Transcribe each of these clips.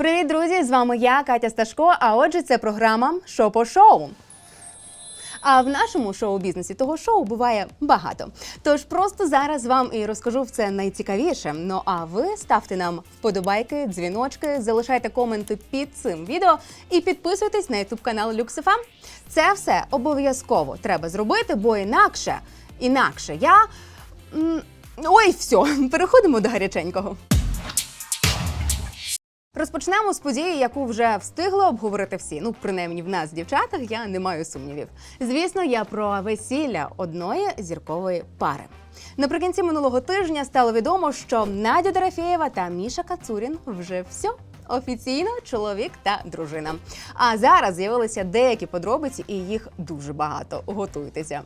Привіт, друзі! З вами я, Катя Сташко. А отже, це програма «Шо по шоу. А в нашому шоу-бізнесі того шоу буває багато. Тож просто зараз вам і розкажу все найцікавіше. Ну а ви ставте нам вподобайки, дзвіночки, залишайте коменти під цим відео і підписуйтесь на ютуб канал Люксифам. Це все обов'язково треба зробити, бо інакше, інакше я. Ой, все, переходимо до гаряченького. Розпочнемо з події, яку вже встигли обговорити всі. Ну, принаймні в нас, дівчатах, я не маю сумнівів. Звісно, я про весілля одної зіркової пари. Наприкінці минулого тижня стало відомо, що Надя Дорофєєва та Міша Кацурін вже все. Офіційно чоловік та дружина. А зараз з'явилися деякі подробиці, і їх дуже багато. Готуйтеся.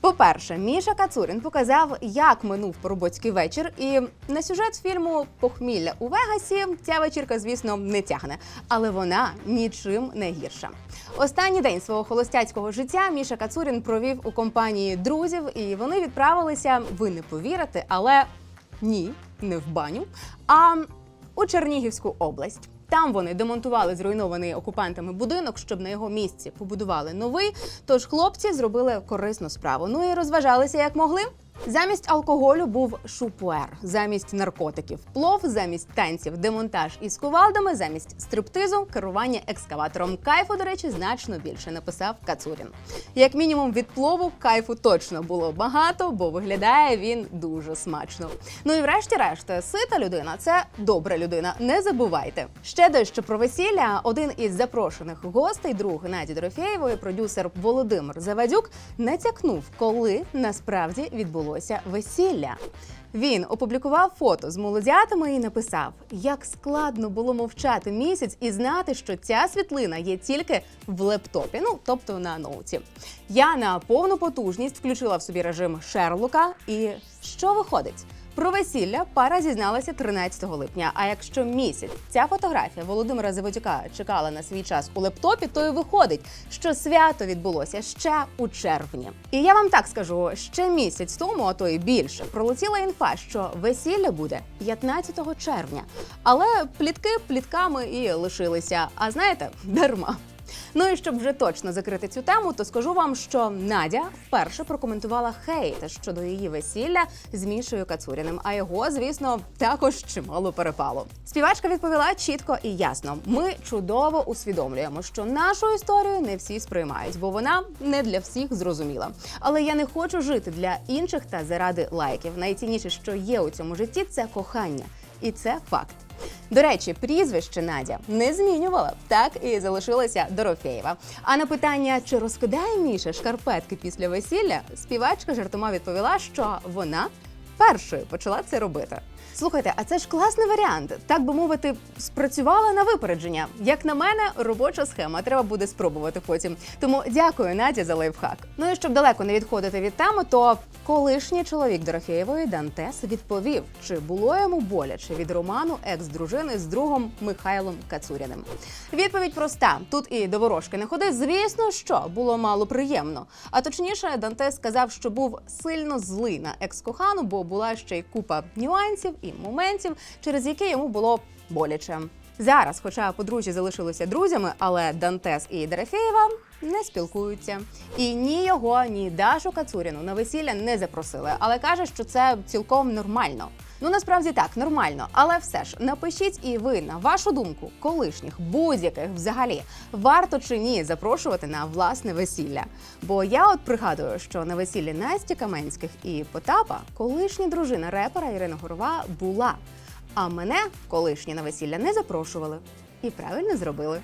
По-перше, Міша Кацурін показав, як минув поробоцький вечір, і на сюжет фільму Похмілля у Вегасі ця вечірка, звісно, не тягне, але вона нічим не гірша. Останній день свого холостяцького життя Міша Кацурін провів у компанії друзів, і вони відправилися. Ви не повірите, але ні, не в баню, а у Чернігівську область. Там вони демонтували зруйнований окупантами будинок, щоб на його місці побудували новий. Тож хлопці зробили корисну справу. Ну і розважалися як могли. Замість алкоголю був шупуер, замість наркотиків плов, замість танців демонтаж із кувалдами, замість стриптизу керування екскаватором. Кайфу, до речі, значно більше написав Кацурін. Як мінімум від плову кайфу точно було багато, бо виглядає він дуже смачно. Ну і врешті-решт, сита людина це добра людина. Не забувайте. Ще дещо про весілля. Один із запрошених гостей, друг Наді Дорофєєвої, продюсер Володимир Завадюк, натякнув, коли насправді відбулося весілля. Він опублікував фото з молодятами і написав: як складно було мовчати місяць і знати, що ця світлина є тільки в лептопі, ну тобто на ноуті. Я на повну потужність включила в собі режим Шерлока. І що виходить? Про весілля пара зізналася 13 липня. А якщо місяць ця фотографія Володимира Заводюка чекала на свій час у лептопі, то й виходить, що свято відбулося ще у червні. І я вам так скажу: ще місяць тому, а то й більше, пролетіла інфа, що весілля буде 15 червня. Але плітки плітками і лишилися. А знаєте, дарма. Ну і щоб вже точно закрити цю тему, то скажу вам, що Надя вперше прокоментувала хейт щодо її весілля з Мішою Кацуріним. А його, звісно, також чимало перепало. Співачка відповіла чітко і ясно: ми чудово усвідомлюємо, що нашу історію не всі сприймають, бо вона не для всіх зрозуміла. Але я не хочу жити для інших та заради лайків. Найцінніше, що є у цьому житті, це кохання, і це факт. До речі, прізвище Надя не змінювала, так і залишилася Дорофєєва. А на питання, чи розкидає Міша шкарпетки після весілля, співачка жартома відповіла, що вона першою почала це робити. Слухайте, а це ж класний варіант. Так би мовити, спрацювала на випередження. Як на мене, робоча схема. Треба буде спробувати потім. Тому дякую Надя за лайфхак. Ну і щоб далеко не відходити від теми, то колишній чоловік Дорофєєвої Дантес відповів, чи було йому боляче від роману екс-дружини з другом Михайлом Кацуріним. Відповідь проста: тут і до ворожки не ходи. Звісно, що було мало приємно. А точніше, Дантес сказав, що був сильно злий на екс-кохану, бо була ще й купа нюансів і моментів, через які йому було боляче. Зараз, хоча подружжя залишилися друзями, але Дантес і Дорофєєва не спілкуються. І ні його, ні Дашу Кацуріну на весілля не запросили, але каже, що це цілком нормально. Ну насправді так, нормально, але все ж напишіть і ви на вашу думку, колишніх будь-яких взагалі варто чи ні запрошувати на власне весілля. Бо я от пригадую, що на весіллі Насті Каменських і Потапа колишня дружина репера Ірина Горова була. А мене колишні на весілля не запрошували і правильно зробили.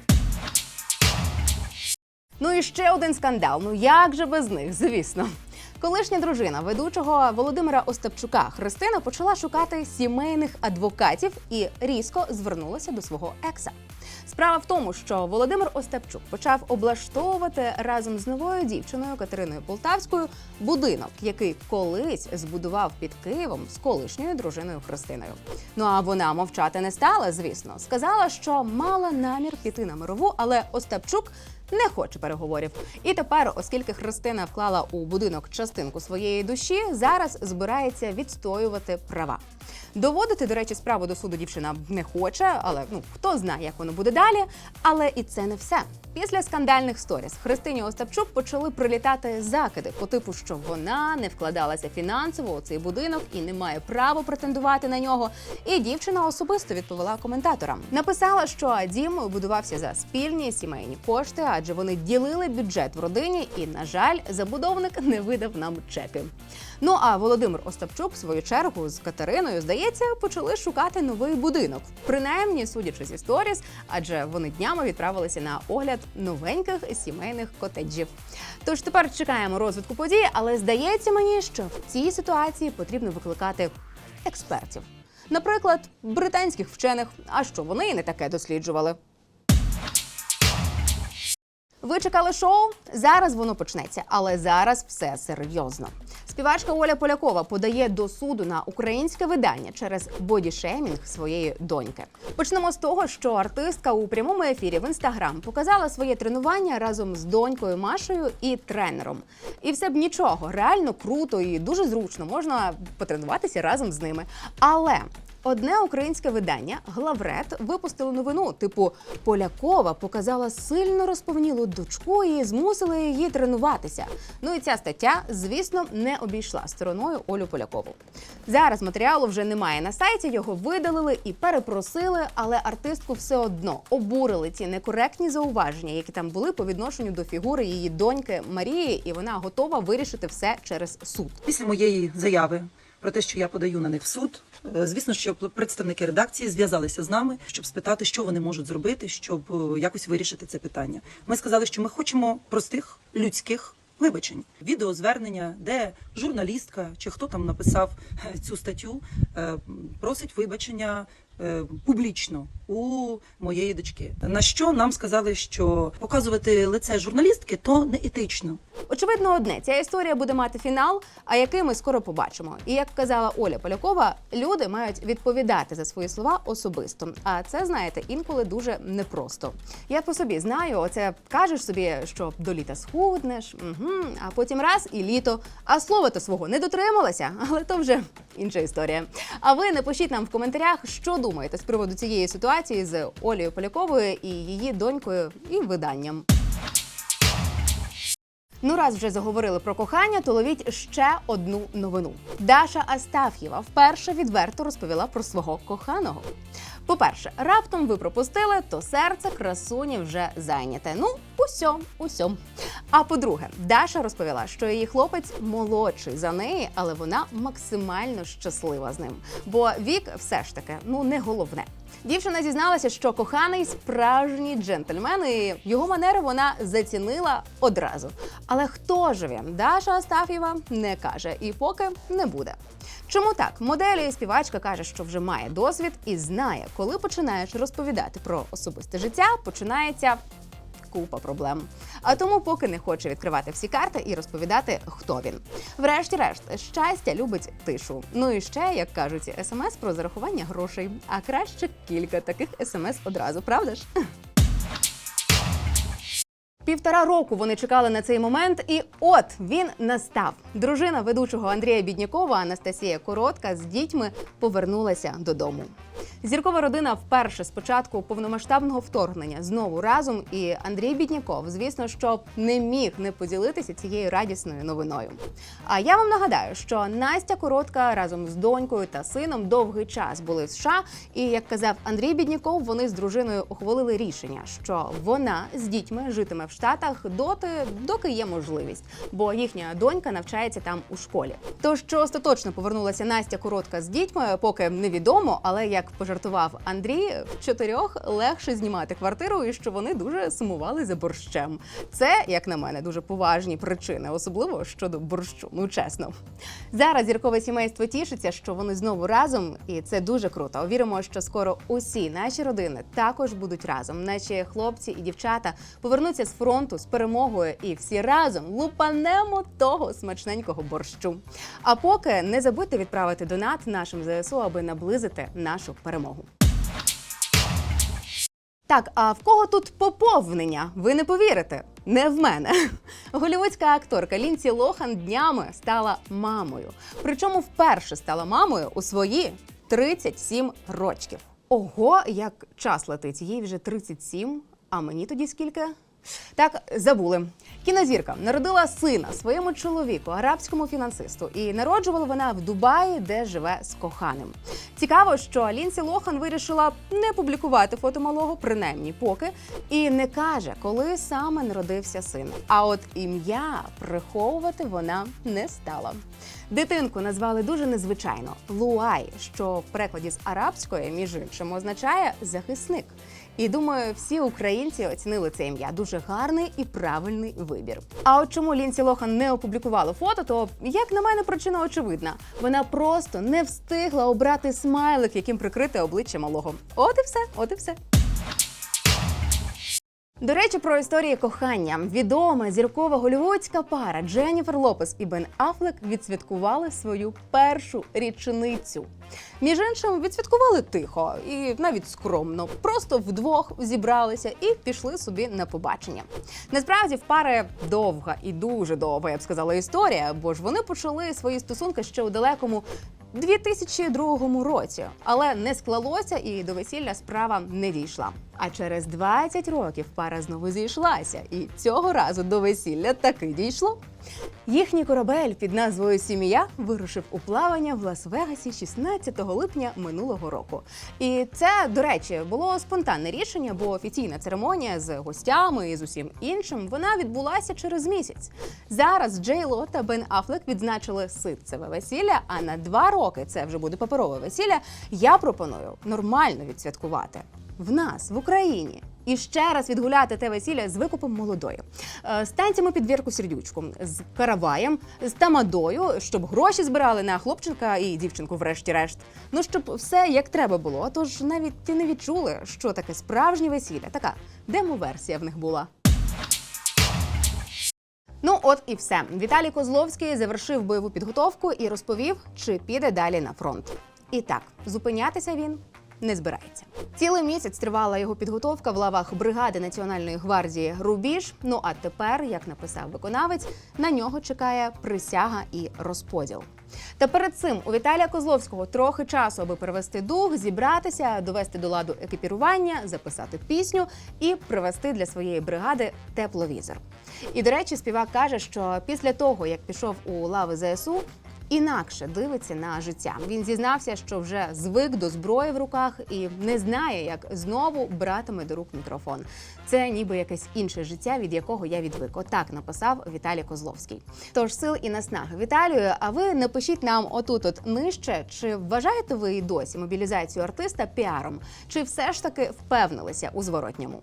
Ну і ще один скандал. Ну як же без них, звісно. Колишня дружина ведучого Володимира Остапчука Христина почала шукати сімейних адвокатів і різко звернулася до свого екса. Справа в тому, що Володимир Остапчук почав облаштовувати разом з новою дівчиною Катериною Полтавською будинок, який колись збудував під Києвом з колишньою дружиною Христиною. Ну а вона мовчати не стала, звісно. Сказала, що мала намір піти на мирову, але Остапчук не хоче переговорів. І тепер, оскільки Христина вклала у будинок частинку своєї душі, зараз збирається відстоювати права. Доводити, до речі, справу до суду дівчина не хоче, але ну хто знає, як воно буде далі. Але і це не все. Після скандальних сторіс Христині Остапчук почали прилітати закиди по типу, що вона не вкладалася фінансово у цей будинок і не має права претендувати на нього. І дівчина особисто відповіла коментаторам. Написала, що дім будувався за спільні сімейні кошти, адже вони ділили бюджет в родині, і, на жаль, забудовник не видав нам чепів. Ну а Володимир Остапчук, в свою чергу, з Катериною, здається, почали шукати новий будинок. Принаймні, судячи зі сторіс, адже вони днями відправилися на огляд новеньких сімейних котеджів. Тож тепер чекаємо розвитку подій, але здається мені, що в цій ситуації потрібно викликати експертів. Наприклад, британських вчених. А що вони і не таке досліджували? Ви чекали шоу? Зараз воно почнеться, але зараз все серйозно. Співачка Оля Полякова подає до суду на українське видання через бодішеймінг своєї доньки. Почнемо з того, що артистка у прямому ефірі в інстаграм показала своє тренування разом з донькою Машею і тренером. І все б нічого, реально круто і дуже зручно можна потренуватися разом з ними. Але Одне українське видання Главред випустило новину, типу Полякова показала сильно розповнілу дочку і змусила її тренуватися. Ну і ця стаття, звісно, не обійшла стороною Олю Полякову. Зараз матеріалу вже немає на сайті, його видалили і перепросили, але артистку все одно обурили ті некоректні зауваження, які там були по відношенню до фігури її доньки Марії, і вона готова вирішити все через суд. Після моєї заяви про те, що я подаю на них в суд, звісно, що представники редакції зв'язалися з нами, щоб спитати, що вони можуть зробити, щоб е, якось вирішити це питання. Ми сказали, що ми хочемо простих людських. Вибачень, відеозвернення, де журналістка чи хто там написав е, цю статтю, е, просить вибачення е, публічно у моєї дочки. На що нам сказали, що показувати лице журналістки то не етично. Очевидно, одне ця історія буде мати фінал, а який ми скоро побачимо. І як казала Оля Полякова, люди мають відповідати за свої слова особисто. А це знаєте інколи дуже непросто. Я по собі знаю, оце кажеш собі, що до літа схуднеш, угу, а потім раз і літо. А слова то свого не дотрималася, але то вже інша історія. А ви напишіть нам в коментарях, що думаєте з приводу цієї ситуації з Олею Поляковою і її донькою і виданням. Ну, раз вже заговорили про кохання, то ловіть ще одну новину. Даша Астаф'єва вперше відверто розповіла про свого коханого. По-перше, раптом ви пропустили, то серце красуні вже зайняте. Ну, усьом, усьом. А по-друге, Даша розповіла, що її хлопець молодший за неї, але вона максимально щаслива з ним. Бо вік все ж таки ну не головне. Дівчина зізналася, що коханий справжній джентльмен, і його манери вона зацінила одразу. Але хто ж він? Даша Астаф'єва не каже і поки не буде. Чому так? Моделі і співачка каже, що вже має досвід і знає, коли починаєш розповідати про особисте життя, починається купа проблем. А тому поки не хоче відкривати всі карти і розповідати, хто він. Врешті-решт, щастя любить тишу. Ну і ще, як кажуть, смс про зарахування грошей. А краще кілька таких смс одразу, правда ж? Півтора року вони чекали на цей момент, і от він настав. Дружина ведучого Андрія Біднякова Анастасія Коротка з дітьми повернулася додому. Зіркова родина вперше з початку повномасштабного вторгнення знову разом. І Андрій Бідняков, звісно, що не міг не поділитися цією радісною новиною. А я вам нагадаю, що Настя Коротка разом з донькою та сином довгий час були в США. І як казав Андрій Бідняков, вони з дружиною ухвалили рішення, що вона з дітьми житиме в Штатах доти, доки є можливість, бо їхня донька навчається там у школі. Тож що остаточно повернулася Настя Коротка з дітьми, поки невідомо, але як як пожартував Андрій, чотирьох легше знімати квартиру, і що вони дуже сумували за борщем. Це, як на мене, дуже поважні причини, особливо щодо борщу. Ну чесно. Зараз зіркове сімейство тішиться, що вони знову разом, і це дуже круто. Віримо, що скоро усі наші родини також будуть разом. Наші хлопці і дівчата повернуться з фронту з перемогою, і всі разом лупанемо того смачненького борщу. А поки не забудьте відправити донат нашим ЗСУ, аби наблизити нашу перемогу. Так, а в кого тут поповнення? Ви не повірите. Не в мене. Голівудська акторка Лінсі Лохан днями стала мамою. Причому вперше стала мамою у свої 37 рочків. Ого, як час летить. Їй вже 37, а мені тоді скільки? Так, забули. Кінозірка народила сина своєму чоловіку, арабському фінансисту, і народжувала вона в Дубаї, де живе з коханим. Цікаво, що Лінсі Лохан вирішила не публікувати фото малого, принаймні поки, і не каже, коли саме народився син. А от ім'я приховувати вона не стала. Дитинку назвали дуже незвичайно Луай, що в перекладі з арабської, між іншим, означає захисник. І думаю, всі українці оцінили це ім'я. Дуже гарний і правильний вибір. А от чому Лінсі Лохан не опублікувала фото, то як на мене причина очевидна. Вона просто не встигла обрати смайлик, яким прикрити обличчя малого. От і все, от і все. До речі, про історії кохання. Відома зіркова голівудська пара Дженніфер Лопес і Бен Афлек відсвяткували свою першу річницю. Між іншим, відсвяткували тихо і навіть скромно. Просто вдвох зібралися і пішли собі на побачення. Насправді, в пари довга і дуже довга, я б сказала, історія, бо ж вони почали свої стосунки ще у далекому 2002 році, але не склалося і до весілля справа не дійшла. А через 20 років пара знову зійшлася, і цього разу до весілля таки дійшло. Їхній корабель під назвою Сім'я вирушив у плавання в Лас-Вегасі 16 липня минулого року. І це, до речі, було спонтанне рішення, бо офіційна церемонія з гостями і з усім іншим вона відбулася через місяць. Зараз Джей Ло та Бен Афлек відзначили ситцеве весілля. А на два роки це вже буде паперове весілля. Я пропоную нормально відсвяткувати в нас в Україні. І ще раз відгуляти те весілля з викупом молодої, Е, з танцями під Вірку Сердючку, з караваєм, з тамадою, щоб гроші збирали на хлопчика і дівчинку, врешті-решт. Ну щоб все як треба було. Тож навіть ті не відчули, що таке справжнє весілля. Така демо-версія в них була. Ну, от і все. Віталій Козловський завершив бойову підготовку і розповів, чи піде далі на фронт. І так, зупинятися він не збирається. Цілий місяць тривала його підготовка в лавах бригади Національної гвардії Рубіж. Ну а тепер, як написав виконавець, на нього чекає присяга і розподіл. Та перед цим у Віталія Козловського трохи часу, аби перевести дух, зібратися, довести до ладу екіпірування, записати пісню і привезти для своєї бригади тепловізор. І до речі, співак каже, що після того, як пішов у лави ЗСУ, інакше дивиться на життя. Він зізнався, що вже звик до зброї в руках і не знає, як знову братиме до рук мікрофон. Це ніби якесь інше життя, від якого я відвик. Отак написав Віталій Козловський. Тож сил і наснаги Віталію. А ви напишіть нам отут, от нижче, чи вважаєте ви і досі мобілізацію артиста піаром, чи все ж таки впевнилися у зворотньому?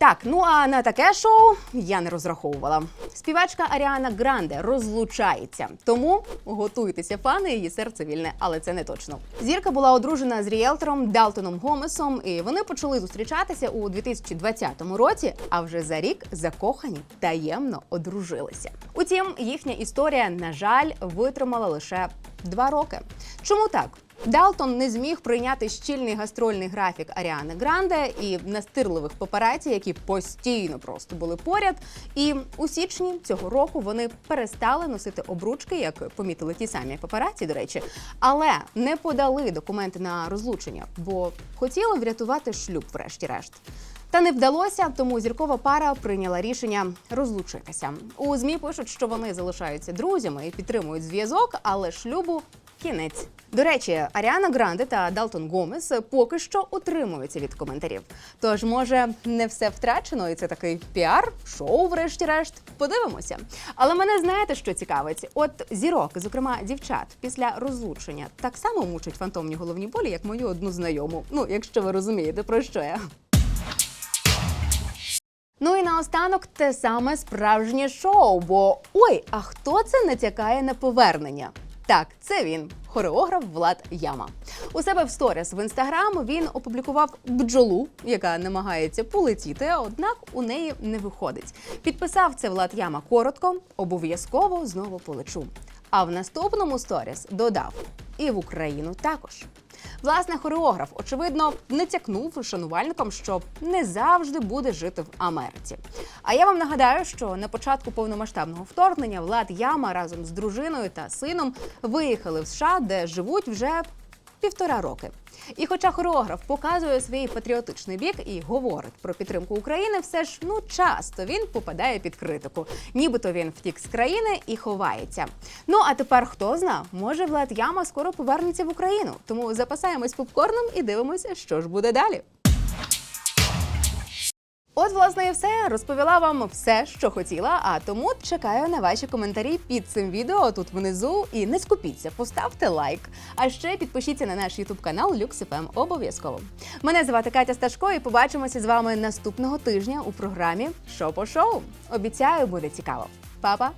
Так, ну а на таке шоу я не розраховувала. Співачка Аріана Гранде розлучається, тому готуйтеся, фани, її серце вільне, але це не точно. Зірка була одружена з ріелтором Далтоном Гомесом, і вони почали зустрічатися у 2020 році. А вже за рік закохані таємно одружилися. Утім, їхня історія, на жаль, витримала лише два роки. Чому так? Далтон не зміг прийняти щільний гастрольний графік Аріани Гранде і настирливих папараці, які постійно просто були поряд. І у січні цього року вони перестали носити обручки, як помітили ті самі папараці, до речі, але не подали документи на розлучення, бо хотіли врятувати шлюб, врешті-решт. Та не вдалося, тому зіркова пара прийняла рішення розлучитися. У змі пишуть, що вони залишаються друзями і підтримують зв'язок, але шлюбу кінець. До речі, Аріана Гранде та Далтон Гомес поки що утримуються від коментарів. Тож, може, не все втрачено, і це такий піар, шоу, врешті-решт. Подивимося. Але мене знаєте, що цікавить? От зірок, зокрема дівчат, після розлучення так само мучать фантомні головні болі, як мою одну знайому. Ну, якщо ви розумієте, про що я. Ну і наостанок те саме справжнє шоу. Бо ой, а хто це натякає на повернення? Так, це він, хореограф Влад Яма. У себе в сторіс в інстаграм він опублікував бджолу, яка намагається полетіти, однак у неї не виходить. Підписав це Влад Яма коротко, обов'язково знову полечу. А в наступному сторіс додав і в Україну також. Власне, хореограф, очевидно, не тякнув шанувальникам, що не завжди буде жити в Америці. А я вам нагадаю, що на початку повномасштабного вторгнення Влад Яма разом з дружиною та сином виїхали в США, де живуть вже півтора роки. І хоча хореограф показує свій патріотичний бік і говорить про підтримку України, все ж ну часто він попадає під критику. Нібито він втік з країни і ховається. Ну а тепер хто зна, може Влад Яма скоро повернеться в Україну. Тому запасаємось попкорном і дивимося, що ж буде далі. От, власне, і все розповіла вам все, що хотіла. А тому чекаю на ваші коментарі під цим відео тут внизу. І не скупіться, поставте лайк. А ще підпишіться на наш ютуб канал LuxFM обов'язково. Мене звати Катя Сташко, і побачимося з вами наступного тижня у програмі «Шо по шоу. Обіцяю, буде цікаво. Па-па!